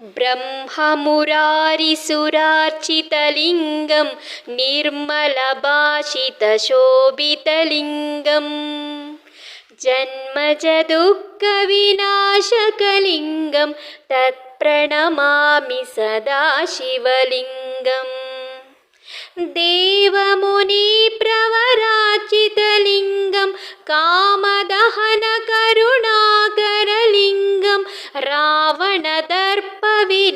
ब्रह्ममुरारिसुरार्चितलिङ्गं निर्मलभाषितशोभितलिङ्गम्। जन्मजदुःखविनाशकलिङ्गं तत्प्रणमामि सदा शिवलिङ्गम्। देवमुनिप्रवराचितलिङ्गं कामदहनकरुणाकरलिङ्गं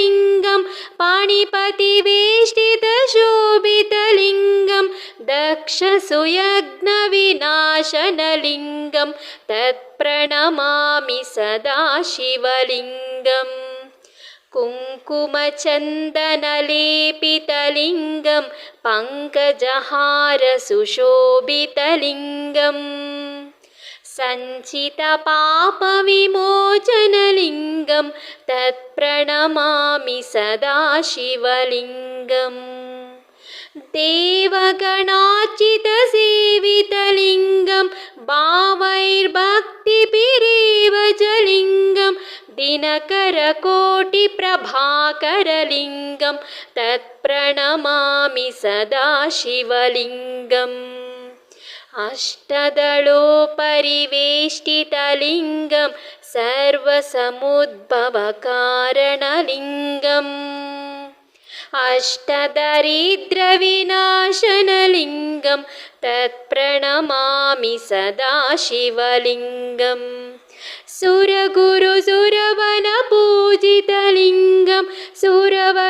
कनकमहामणिभूषितलिङ्गं पाणिपतिवेष्टितशोभितलिङ्गं दक्षसुयज्ञविनाशनलिङ्गं तत्प्रणमामि सदा शिवलिङ्गम् कुङ्कुमचन्दनलेपितलिङ्गं पङ्कजहारसुशोभितलिङ्गम् तत्प्रणमामि सदा शिवलिङ्गम्। देवगणाचितसेवितलिङ्गं भावैर्भक्तिभिरेव च लिङ्गं दिनकरकोटिप्रभाकरलिङ्गं तत्प्रणमामि सदा शिवलिङ्गम्। अष्टदलोपरिवेष्टितलिङ्गं सर्वसमुद्भवकारणलिङ्गम् अष्टदरिद्रविनाशनलिङ्गं तत्प्रणमामि सदा शिवलिङ्गम् सुरगुरुसुरवनपूजितलिङ्गं सुरवनपुष्पसदार्चितलिङ्गं